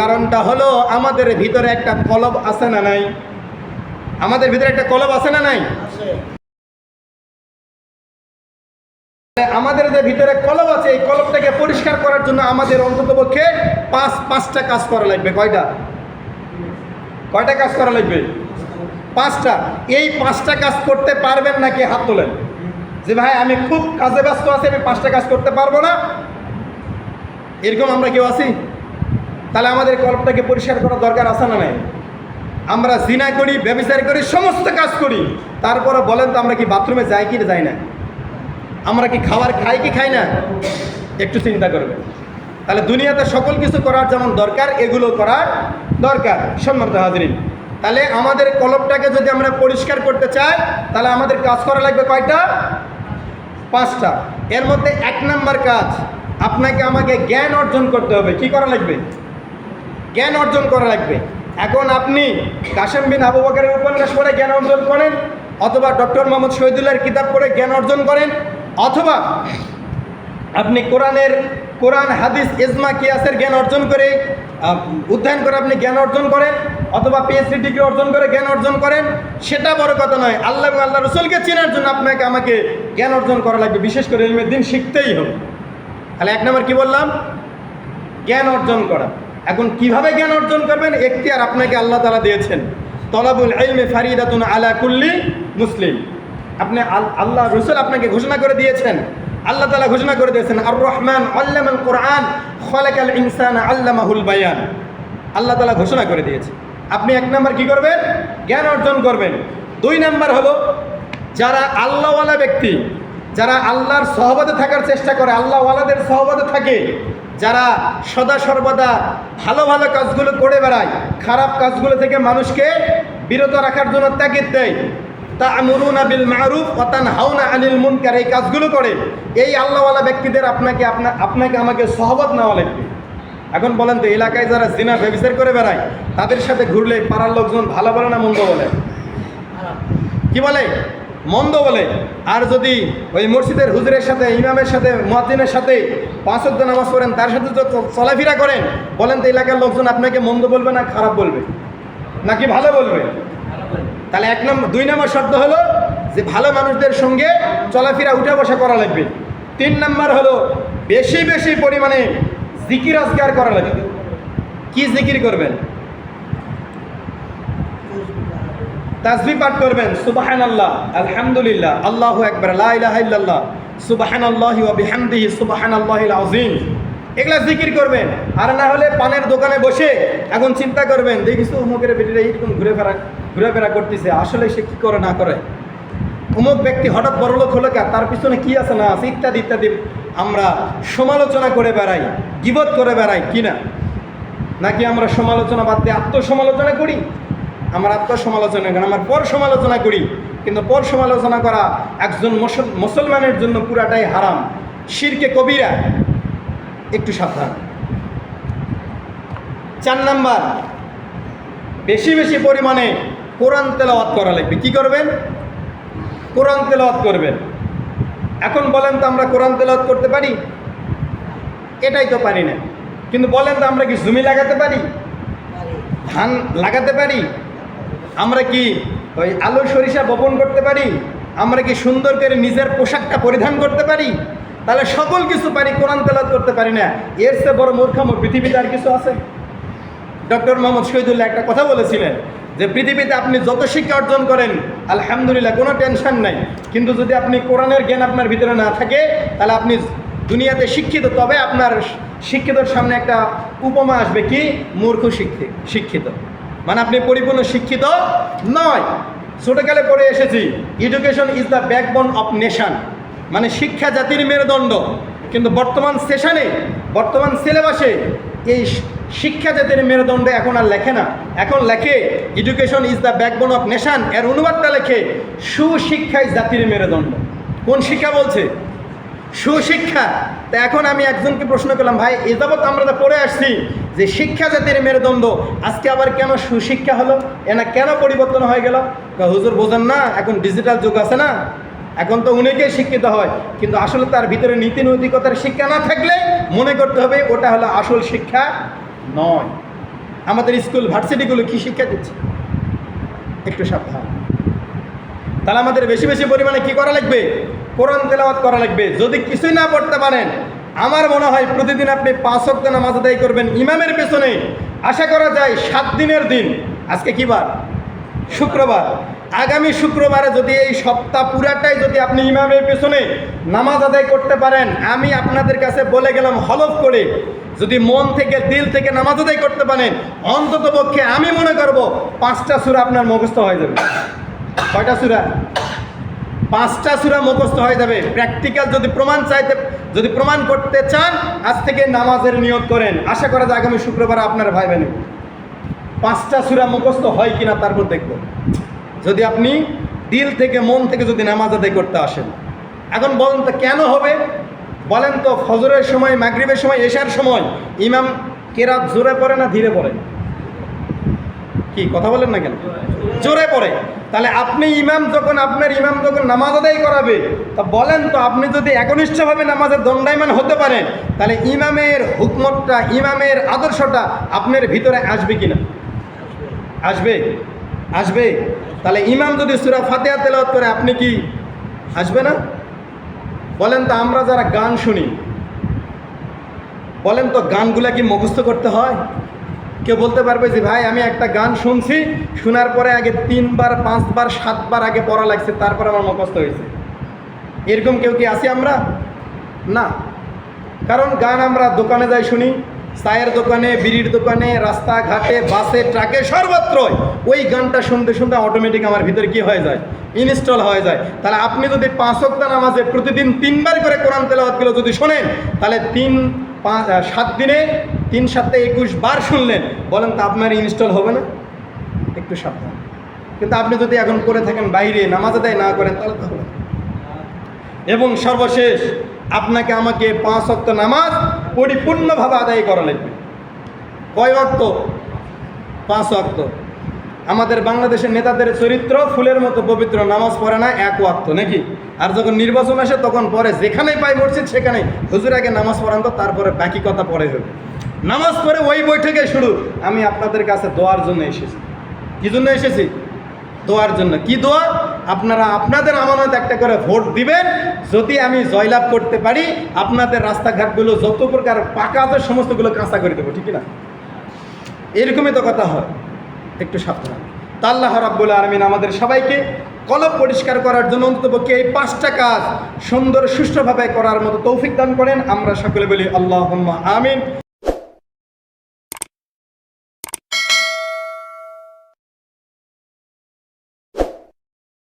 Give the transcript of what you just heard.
কারণটা হলো আমাদের ভিতরে একটা কলব আছে না নাই? আমাদের ভিতরে একটা কলব আছে না নাই? আমাদের যে ভিতরে কলব আছে, এই কলবটাকে পরিষ্কার করার জন্য আমাদের অন্তত পক্ষে পাঁচ, পাঁচটা কাজ করা লাগবে। কয়টা? কয়টা কাজ করা লাগবে? পাঁচটা। এই পাঁচটা কাজ করতে পারবেন নাকি হাত তোলেন? যে ভাই, আমি খুব কাজে ব্যস্ত আছি, আমি পাঁচটা কাজ করতে পারব না। এরকম আমরা কেউ আছি? তাহলে আমাদের কল্পটাকে পরিষ্কার করার দরকার আছে না নাই? আমরা জিনা করি, ব্যবচার করি, সমস্ত কাজ করি। তারপরে বলেন তো আমরা কি বাথরুমে যাই কি যাই না? আমরা কি খাবার খাই কি খাই না? একটু চিন্তা করবেন। তাহলে দুনিয়াতে সকল কিছু করার যেমন দরকার, এগুলো করার দরকার। সম্মানিত হাজরিন, তাহলে আমাদের কলপটাকে যদি আমরা পরিষ্কার করতে চাই, তাহলে আমাদের কাজ করা লাগবে কয়টা? পাঁচটা। এর মধ্যে এক নাম্বার কাজ, আপনাকে আমাকে জ্ঞান অর্জন করতে হবে। কি করা লাগবে? জ্ঞান অর্জন করা লাগবে। এখন আপনি কাশেম বিন আবু বকরের উপন্যাস পড়ে জ্ঞান অর্জন করেন, অথবা ডক্টর মোহাম্মদ শহীদুল্লাহর কিতাব পড়ে জ্ঞান অর্জন করেন, অথবা আপনি কোরআনের, কোরআন, হাদিস, ইজমা, কিয়াসের জ্ঞান অর্জন করে অধ্যয়ন করে আপনি জ্ঞান অর্জন করেন, অথবা পিএইচডি ডিগ্রি অর্জন করে জ্ঞান অর্জন করেন, সেটা বড় কথা নয়। আল্লাহ এবং আল্লাহ রসুলকে চেনার জন্য আপনাকে, আমাকে জ্ঞান অর্জন করা লাগবে। বিশেষ করে ইলমের দিন শিখতেই হবে। তাহলে এক নম্বর কি বললাম? জ্ঞান অর্জন করা। এখন কীভাবে জ্ঞান অর্জন করবেন? এখতিয়ার আপনাকে আল্লাহ তালা দিয়েছেন, তলাবুল ইলমে ফারিদাতুন আলা কুল্লি মুসলিম। আপনি আল্লাহ রসুল আপনাকে ঘোষণা করে দিয়েছেন, আল্লাহ তালা ঘোষণা করে দিয়েছেন আর রহমান আল্লামাল কোরআন, খলাকাল ইনসান আল্লামাহুল বায়ান। আল্লাহ তালা ঘোষণা করে দিয়েছে। আপনি এক নম্বর কি করবেন? জ্ঞান অর্জন করবেন। দুই নাম্বার হলো, যারা আল্লাহওয়ালা ব্যক্তি যারা আল্লাহর সহবাদে থাকার চেষ্টা করে আল্লাহওয়ালাদের সহবাদে থাকে, যারা সদা সর্বদা ভালো ভালো কাজগুলো করে বেড়ায়, খারাপ কাজগুলো থেকে মানুষকে বিরত রাখার জন্য তাগিদ দেয়। তা আমরুনা বিল মারুফ অতান হাউনা আনিল মুনকার, এই কাজগুলো করে। এই আল্লাহওয়ালা ব্যক্তিদের আপনাকে, আপনা, আপনাকে আমাকে সহবত নেওয়া লাগবে। এখন বলেন তো, এলাকায় যারা জিনা ব্যবচার করে বেড়ায়, তাদের সাথে ঘুরলে পাড়ার লোকজন ভালো বলে না মন্দ বলে? কি বলে? মন্দ বলে। আর যদি ওই মসজিদের হুজুরের সাথে, ইমামের সাথে, মুয়াজ্জিনের সাথে পাঁচ অক্ট নামাজ পড়েন, তার সাথে চলাফেরা করেন, বলেন তো এলাকার লোকজন আপনাকে মন্দ বলবে না খারাপ বলবে? নাকি ভালো বলবে? তাহলে এক নম্বর, দুই নম্বর শর্ত হলো যে ভালো মানুষদের সঙ্গে চলাফেরা, উঠে বসা করা লাগবে। তিন নম্বর হলো বেশি বেশি পরিমাণে জিকির আজগার করা লাগবে। কি জিকির করবেন? তাজবি পাঠ করবেন সুবাহান আল্লাহ আলহামদুলিল্লাহ আল্লাহু একবার লাহ সুবাহান আল্লাহি বিহামদিহি সুবাহান আল্লাহিল আযীম। এগুলা জিকির করবেন, আর না হলে পানের দোকানে বসে এখন চিন্তা করবেন দেখিস অমুকের বেটিরা এইরকম ঘুরে ফেরা ঘুরে ফেরা করতেছে, আসলে সে কি করে না করে? অমুক ব্যক্তি হঠাৎ বড়লোক হলো কা, তার পিছনে কি আছে না আছে, ইত্যাদি ইত্যাদি। আমরা সমালোচনা করে বেড়াই, গিবত করে বেড়াই, কি না? নাকি আমরা সমালোচনা বাদ দিয়ে আত্মসমালোচনা করি? আমার আত্মসমালোচনা করি আমার পর সমালোচনা করি। কিন্তু পর সমালোচনা করা একজন মুসল- মুসলমানের জন্য পুরাটাই হারাম। শিরকে কবিরা একটু সাবধান। চার নাম্বার বেশি বেশি পরিমাণে কোরআন তেলাওয়াত করা লাগবে। কি করবেন? কোরআন তেলাওয়াত করবেন। এখন বলেন তো আমরা কোরআন তেলাওয়াত করতে পারি? এটাই তো পারি না। কিন্তু বলেন তো আমরা কি জমি লাগাতে পারি। ধান লাগাতে পারি? আমরা কি ওই আলু সরিষা বপন করতে পারি? আমরা কি সুন্দর করে নিজের পোশাকটা পরিধান করতে পারি? তাহলে সকল কিছু পারি, কোরআন তেলাত করতে পারি না। এর চেয়ে বড় মূর্খাম পৃথিবীতে আর কিছু আছে? ডক্টর মোহাম্মদ শহীদুল্লাহ একটা কথা বলেছিলেন যে, পৃথিবীতে আপনি যত শিক্ষা অর্জন করেন, আলহামদুলিল্লাহ, কোনো টেনশন নাই। কিন্তু যদি আপনি কোরআনের জ্ঞান আপনার ভিতরে না থাকে, তাহলে আপনি দুনিয়াতে শিক্ষিত, তবে আপনার শিক্ষিতর সামনে একটা উপমা আসবে কি? মূর্খ শিক্ষিত শিক্ষিত। মানে আপনি পরিপূর্ণ শিক্ষিত নয়। ছোটকালে পড়ে এসেছি। Education is the backbone of nation মানে শিক্ষা জাতির মেরুদণ্ড। কিন্তু বর্তমান সেশনে বর্তমান সিলেবাসে এই শিক্ষা জাতির মেরুদণ্ডে এখন আর লেখে না। এখন লেখে education is the backbone of nation এর অনুবাদটা লেখে, সুশিক্ষাই জাতির মেরুদণ্ড। কোন শিক্ষা বলছে? সুশিক্ষা। তা এখন আমি একজনকে প্রশ্ন করলাম, ভাই, এ যাবৎ আমরা তো পড়ে আসছি যে শিক্ষা জাতির মেরুদণ্ড, আজকে আবার কেন সুশিক্ষা হলো? এনা কেন পরিবর্তন হয়ে গেল? হুজুর, বোঝেন না, এখন ডিজিটাল যুগ আছে না? এখন তো অনেকেই শিক্ষিত হয়। কিন্তু আসলে তার ভিতরে নীতি নৈতিকতার শিক্ষা না থাকলে মনে করতে হবে ওটা হলো আসল শিক্ষা নয়। আমাদের স্কুল ভার্সিটিগুলো কি শিক্ষা দিচ্ছে? একটু সাবধান। তাহলে আমাদের বেশি বেশি পরিমাণে কি করা লাগবে? কোরআন তেলাওয়াত করা লাগবে। যদি কিছুই না পড়তে পারেন, আমার মনে হয় প্রতিদিন আপনি পাঁচ অক্ট নামাজ আদায় করবেন ইমামের পেছনে। আশা করা যায় সাত দিনের দিন। আজকে কি বার? শুক্রবার। আগামী শুক্রবারে যদি এই সপ্তাহ পুরাটাই যদি আপনি ইমামের পেছনে নামাজ আদায় করতে পারেন, আমি আপনাদের কাছে বলে গেলাম হলফ করে, যদি মন থেকে, দিল থেকে নামাজ আদায় করতে পারেন অন্তত পক্ষে আমি মনে করব পাঁচটা সুরা আপনার মুখস্থ হয়ে যাবে। কয়টা সুরা? পাঁচটা সুরা মুখস্থ হয়ে যাবে। প্র্যাকটিক্যাল যদি প্রমাণ চাইতে, যদি প্রমাণ করতে চান, আজ থেকে নামাজের নিয়োগ করেন। আশা করা যায় আগামী শুক্রবার আপনার ভাই বোন পাঁচটা সুরা মুখস্থ হয় কিনা তারপর দেখব। যদি আপনি দিল থেকে মন থেকে যদি নামাজ আদায় করতে আসেন। এখন বলেন তো কেন হবে? বলেন তো ফজরের সময়, মাগরিবের সময়, এশার সময় ইমাম কেরাত জোরে পড়ে না ধীরে পড়ে? কি, কথা বলেন না কেন? জোরে পড়ে। তাহলে আপনি ইমাম যখন, আপনার ইমাম যখন নামাজ আদায় করাবে, তা বলেন তো আপনি যদি একনিষ্ঠভাবে নামাজের দণ্ডায়মান হতে পারেন, তাহলে ইমামের হুকমতটা, ইমামের আদর্শটা আপনার ভিতরে আসবে কিনা? আসবে? আসবে? তাহলে ইমাম যদি সুরা ফাতেহা তেলাওয়াত করে, আপনি কি আসবে না? বলেন তো আমরা যারা গান শুনি, বলেন তো গানগুলা কি মুখস্থ করতে হয়? কেউ বলতে পারবে যে, ভাই, আমি একটা গান শুনছি, শোনার পরে আগে তিনবার, পাঁচবার, সাতবার আগে পড়া লাগছে, তারপর আমার মুখস্থ হয়েছে। এরকম কেউ কি আছি আমরা? না। কারণ গান আমরা দোকানে যাই শুনি, চায়ের দোকানে, বিড়ির দোকানে, রাস্তাঘাটে, বাসে, ট্রাকে, সর্বত্রই ওই গানটা শুনতে শুনতে অটোমেটিক আমার ভিতরে কি হয়ে যায়? ইনস্টল হয়ে যায়। তাহলে আপনি যদি পাঁচ নামাজে প্রতিদিন তিনবার করে কোরআন তেলাওয়াতগুলো যদি শোনেন, তাহলে তিন পাঁচ সাত দিনে তিন সপ্তাহে একুশ বার শুনলেন, বলেন তো আপনার ইনস্টল হবে না? একটু সাবধান। কিন্তু আপনি যদি এখন করে থাকেন বাইরে, নামাজ আদায় না করেন, তাহলে তো হবে এবং সর্বশেষ, আপনাকে আমাকে পাঁচ অক্ত নামাজ পরিপূর্ণভাবে আদায় করা লাগবে। কয় অক্ত পাঁচ অক্ত আমাদের বাংলাদেশের নেতাদের চরিত্র ফুলের মতো পবিত্র, নামাজ পড়ে না, এক ওয়াক্ত, নাকি? আর যখন নির্বাচন আসে, তখন পরে যেখানেই পাই মসজিদ, সেখানেই। হুজুর আগে নামাজ পড়ান তো, তারপরে বাকি কথা পরে হবে। নামাজ পড়ে ওই বৈঠকে শুরু। আমি আপনাদের কাছে দোয়ার জন্য এসেছি। কী জন্য এসেছি? দোয়ার জন্য। কি দোয়া? আপনারা আপনাদের আমানত একটা করে ভোট দিবেন। যদি আমি জয়লাভ করতে পারি, আপনাদের রাস্তাঘাটগুলো যত প্রকার পাকা আছে, সমস্তগুলো কাঁচা করে দেবো, ঠিক না? এরকমই তো কথা হয়। একটু সাবধান। তা আল্লাহ রাব্বুল আলমিন আমাদের সবাইকে কলব পরিষ্কার করার জন্য অন্ততপক্ষে এই পাঁচটা কাজ সুন্দর সুষ্ঠুভাবে করার মতো তৌফিক দান করেন। আমরা সকলে বলি আল্লাহ আমিন।